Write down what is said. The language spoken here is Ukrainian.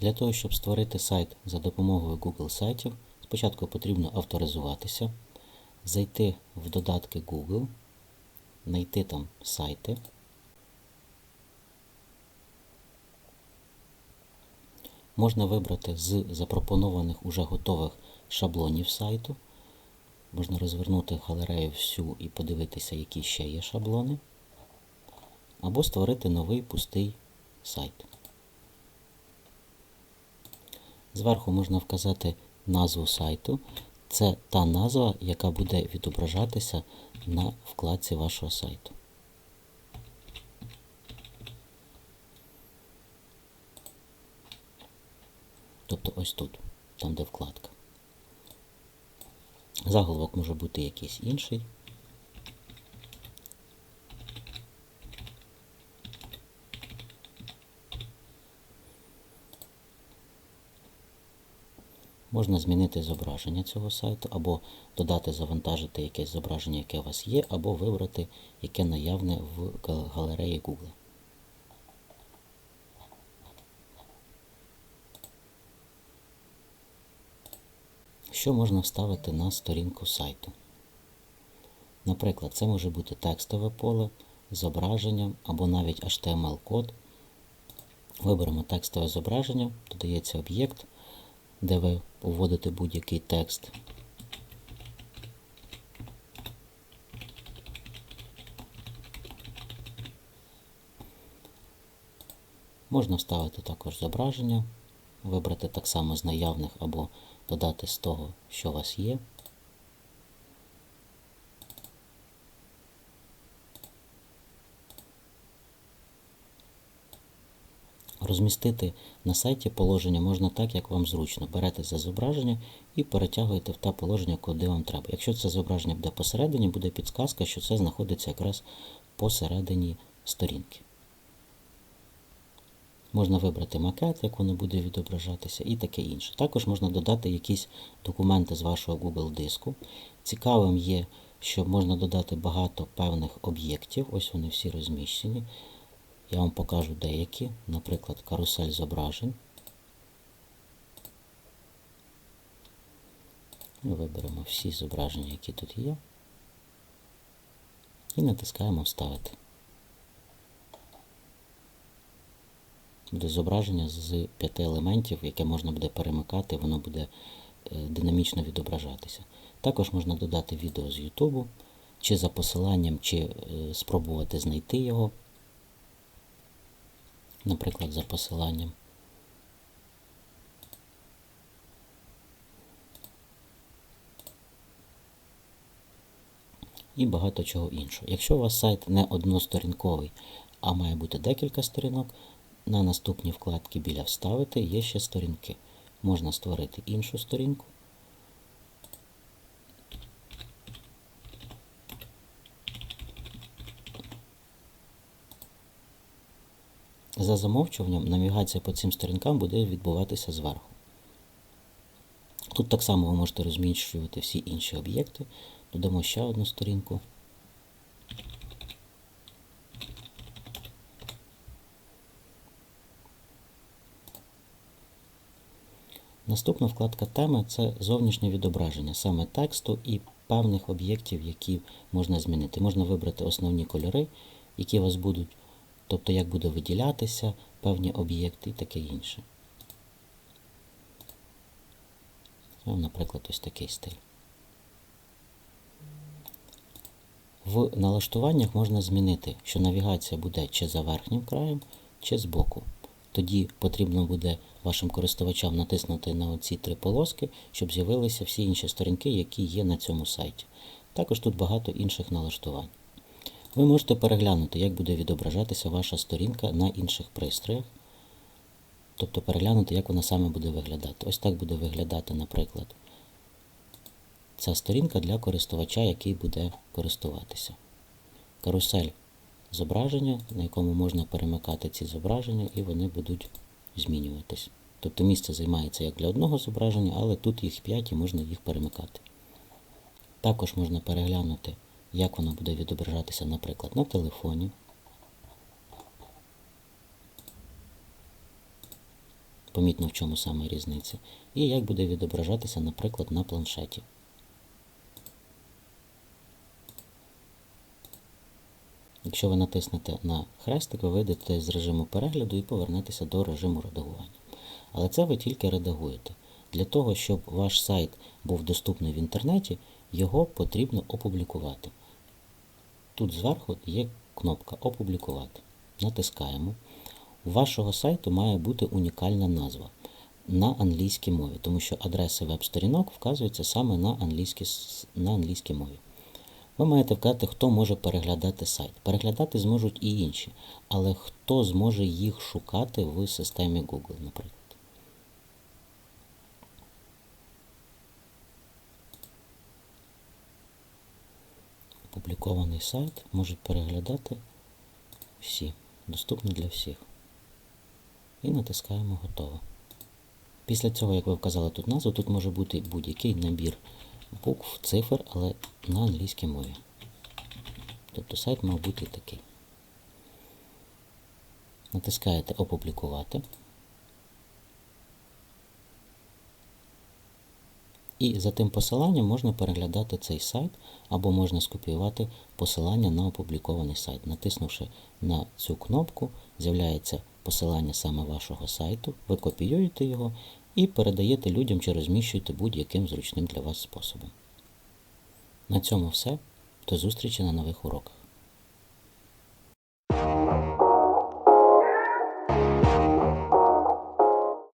Для того, щоб створити сайт за допомогою Google сайтів, спочатку потрібно авторизуватися, зайти в додатки Google, знайти там сайти. Можна вибрати з запропонованих уже готових шаблонів сайту. Можна розвернути галерею всю і подивитися, які ще є шаблони. Або створити новий пустий сайт. Зверху можна вказати назву сайту. Це та назва, яка буде відображатися на вкладці вашого сайту. Тобто ось тут, там де вкладка. Заголовок може бути якийсь інший. Можна змінити зображення цього сайту, або додати, завантажити якесь зображення, яке у вас є, або вибрати, яке наявне в галереї Google. Що можна вставити на сторінку сайту? Наприклад, це може бути текстове поле, зображення або навіть HTML-код. Виберемо текстове зображення, додається об'єкт, де ви вводите будь-який текст. Можна вставити також зображення, вибрати так само з наявних або додати з того, що у вас є. Розмістити на сайті положення можна так, як вам зручно. Берете за зображення і перетягуєте в те положення, куди вам треба. Якщо це зображення буде посередині, буде підсказка, що це знаходиться якраз посередині сторінки. Можна вибрати макет, як воно буде відображатися, і таке інше. Також можна додати якісь документи з вашого Google диску. Цікавим є, що можна додати багато певних об'єктів. Ось вони всі розміщені. Я вам покажу деякі, наприклад, карусель зображень. Виберемо всі зображення, які тут є, і натискаємо Вставити. Буде зображення з п'яти елементів, яке можна буде перемикати, воно буде е, динамічно відображатися. Також можна додати відео з YouTube, чи за посиланням, чи е, спробувати знайти його наприклад, за посиланням. І багато чого іншого. Якщо у вас сайт не односторінковий, а має бути декілька сторінок, на наступній вкладці біля Вставити є ще сторінки. Можна створити іншу сторінку. За замовчуванням навігація по цим сторінкам буде відбуватися зверху. Тут так само ви можете розміщувати всі інші об'єкти. Додамо ще одну сторінку. Наступна вкладка теми це зовнішнє відображення саме тексту і певних об'єктів, які можна змінити. Можна вибрати основні кольори, які вас будуть тобто як буде виділятися певні об'єкти і таке інше. Ну, Наприклад, ось такий стиль. В налаштуваннях можна змінити, що навігація буде чи за верхнім краєм, чи з боку. Тоді потрібно буде вашим користувачам натиснути на оці три полоски, щоб з'явилися всі інші сторінки, які є на цьому сайті. Також тут багато інших налаштувань. Ви можете переглянути, як буде відображатися ваша сторінка на інших пристроях. Тобто переглянути, як вона саме буде виглядати. Ось так буде виглядати, наприклад, ця сторінка для користувача, який буде користуватися. Карусель зображення, на якому можна перемикати ці зображення, і вони будуть змінюватись. Тобто місце займається як для одного зображення, але тут їх 5 і можна їх перемикати. Також можна переглянути як воно буде відображатися, наприклад, на телефоні. помітно в чому саме різниця, і як буде відображатися, наприклад, на планшеті. Якщо ви натиснете на хрестик, ви вийдете з режиму перегляду і повернетеся до режиму редагування. Але це ви тільки редагуєте. Для того, щоб ваш сайт був доступний в інтернеті, його потрібно опублікувати. Тут зверху є кнопка Опублікувати. Натискаємо. У вашого сайту має бути унікальна назва на англійській мові, тому що адреси веб-сторінок вказуються саме на англійській, на англійській мові. Ви маєте вказати, хто може переглядати сайт. Переглядати зможуть і інші, але хто зможе їх шукати в системі Google, наприклад. Опублікований сайт можуть переглядати всі, доступно для всіх. І натискаємо готово. Після цього, як ви вказали тут назву, тут може бути будь-який набір букв, цифр, але на англійській мові. Тобто сайт мав бути такий. Натискаєте Опублікувати. І за тим посиланням можна переглядати цей сайт, або можна скопіювати посилання на опублікований сайт. Натиснувши на цю кнопку, з'являється посилання саме вашого сайту, ви копіюєте його і передаєте людям чи розміщуєте будь-яким зручним для вас способом. На цьому все. До зустрічі на нових уроках.